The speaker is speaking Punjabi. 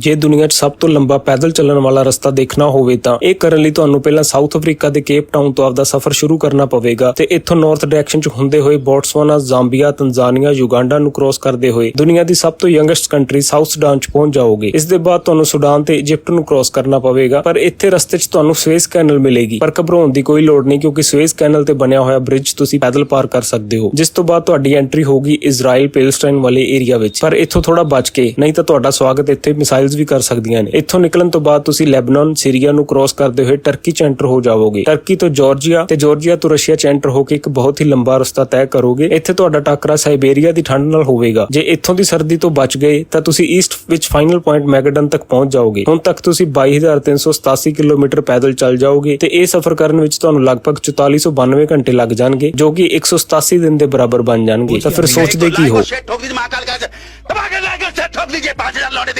ਜੇ ਦੁਨੀਆ 'ਚ ਸਭ ਤੋਂ ਲੰਬਾ ਪੈਦਲ ਚੱਲਣ ਵਾਲਾ ਰਸਤਾ ਦੇਖਣਾ ਹੋਵੇ ਤਾਂ ਇਹ ਕਰਨ ਲਈ ਤੁਹਾਨੂੰ ਪਹਿਲਾਂ ਸਾਊਥ ਅਫਰੀਕਾ ਦੇ ਕੇਪ ਟਾਊਨ ਤੋਂ ਆਪਦਾ ਸਫ਼ਰ ਸ਼ੁਰੂ ਕਰਨਾ ਪਵੇਗਾ ਤੇ ਇੱਥੋਂ ਨਾਰਥ ਡਾਇਰੈਕਸ਼ਨ 'ਚ ਹੁੰਦੇ ਹੋਏ ਬੋਟਸਵਾਨਾ, ਜ਼ਾਂਬੀਆ ਤੰਜ਼ਾਨੀਆ ਯੁਗਾਂਡਾ ਨੂੰ ਕ੍ਰੋਸ ਕਰਦੇ ਹੋਏ ਦੁਨੀਆ ਦੀ ਸਭ ਤੋਂ ਯੰਗੈਸਟ ਕੰਟਰੀ ਸਾਊਥ ਸੁਡਾਨ 'ਚ ਪਹੁੰਚ ਜਾਓਗੇ। ਇਸ ਦੇ ਬਾਅਦ ਤੁਹਾਨੂੰ ਸੁਡਾਨ ਤੇ ਇਜਿਪਟ ਨੂੰ ਕ੍ਰੋਸ ਕਰਨਾ ਪਵੇਗਾ, ਪਰ ਇੱਥੇ ਰਸਤੇ 'ਚ ਤੁਹਾਨੂੰ ਸਵੇਸ ਕੈਨਲ ਮਿਲੇਗੀ। ਪਰ ਘਬਰਾਉਣ ਦੀ ਕੋਈ ਲੋੜ ਨਹੀਂ ਕਿਉਂਕਿ ਸਵੇਸ ਕੈਨਲ ਤੇ ਬਣਿਆ ਹੋਇਆ ਬ੍ਰਿਜ ਤੁਸੀਂ ਪੈਦਲ ਪਾਰ ਕਰ ਸਕਦੇ ਹੋ। ਜਿਸ ਤੋਂ ਬਾਅਦ ਤੁਹਾਡੀ ਐਂਟਰੀ ਹੋਗੀ ਇਜ਼ਰਾਈਲ ਪੈਲਸਟਾਈਨ ਵਾਲੇ ਏਰੀਆ ਵਿੱਚ। ਪਰ ਇੱਥੋਂ ਥੋੜਾ ਬਚ ਕੇ, ਨਹੀਂ ਤਾਂ ਤੁਹਾਡਾ ਸਵਾਗਤ ਇੱਥੇ ਮਿਸਾਈਲ ਟ੍ਰੈਵਲਸ ਵੀ ਕਰ ਸਕਦੀਆਂ ਨੇ। ਇੱਥੋਂ ਨਿਕਲਣ ਤੋਂ ਬਾਅਦ ਤੁਸੀਂ ਲੈਬਨਾਨ, ਸੀਰੀਆ ਨੂੰ ਕ੍ਰਾਸ ਕਰਦੇ ਹੋਏ ਟਰਕੀ ਚ ਹੋ ਜਾਵੋਗੇ। ਟਰਕੀ ਤੋਂ ਜਾਰਜੀਆ ਤੇ ਜਾਰਜੀਆ ਤੋਂ ਰਸ਼ੀਆ ਚ ਹੋ ਕੇ ਇੱਕ ਬਹੁਤ ਹੀ ਲੰਬਾ ਰਸਤਾ ਤੈਅ ਕਰੋਗੇ। ਇੱਥੇ ਤੁਹਾਡਾ ਟਾਕਰਾ ਸਾਈਬੇਰੀਆ ਦੀ ਠੰਡ ਨਾਲ ਹੋਵੇਗਾ। ਜੇ ਇੱਥੋਂ ਦੀ ਸਰਦੀ ਤੋਂ ਬਚ ਗਏ, ਤਾਂ ਤੁਸੀਂ ਈਸਟ ਵਿੱਚ ਫਾਈਨਲ ਪੁਆਇੰਟ ਮੈਗਡਨ ਤੱਕ ਪਹੁੰਚ ਜਾਓਗੇ। ਹੁਣ ਤੱਕ ਤੁਸੀਂ 22387 ਕਿਲੋਮੀਟਰ ਪੈਦਲ ਚੱਲ ਜਾਓਗੇ ਤੇ ਇਹ ਸਫ਼ਰ ਕਰਨ ਵਿੱਚ ਤੁਹਾਨੂੰ ਲਗਭਗ 4492 ਘੰਟੇ ਲੱਗ ਜਾਣਗੇ, ਜੋ ਕਿ 187 ਦਿਨ ਦੇ ਬਰਾਬਰ ਬਣ ਜਾਣਗੇ। ਤਾਂ ਫਿਰ ਸੋਚਦੇ ਕੀ ਹੋ? ਠੋਕ ਦੀ ਮਾਂ ਕਰ ਤਬਾਹ ਕਰ ਲੈ ਕੇ ਠੋਕ ਲੀਜੇ 5000 ਲੋੜੇ